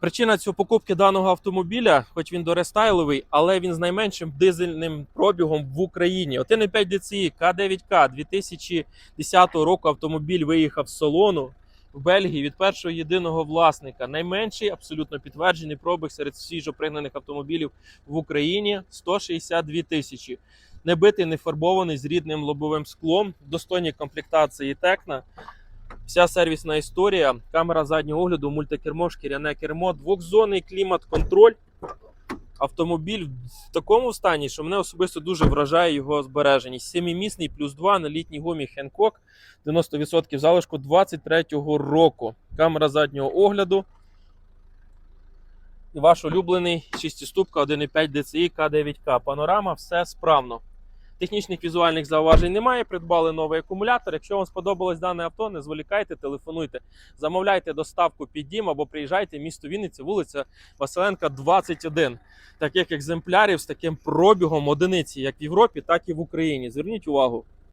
Причина цього покупки даного автомобіля, хоч він дорестайловий, але він з найменшим дизельним пробігом в Україні. 1,5 DCI К9К 2010 року автомобіль виїхав з салону в Бельгії від першого єдиного власника. Найменший абсолютно підтверджений пробіг серед свіжопригнаних автомобілів в Україні 162 тисячі. Не битий, не фарбований з рідним лобовим склом, в достойній комплектації Текна. Вся сервісна історія, камера заднього огляду, мультикермо, шкіряне кермо, двохзонний клімат-контроль. Автомобіль в такому стані, що мене особисто дуже вражає його збереженість. Семимісний плюс 2 на літній гумі Хенкок, 90% залишку 23-го року. Камера заднього огляду. І ваш улюблений 6-ступка 1,5 DCI К9К. Панорама, все справно. Технічних візуальних зауважень немає. Придбали новий акумулятор. Якщо вам сподобалось дане авто, не зволікайте, телефонуйте, замовляйте доставку під дім або приїжджайте в місто Вінниця, вулиця Василенка, 21. Таких екземплярів з таким пробігом одиниці, як в Європі, так і в Україні. Зверніть увагу.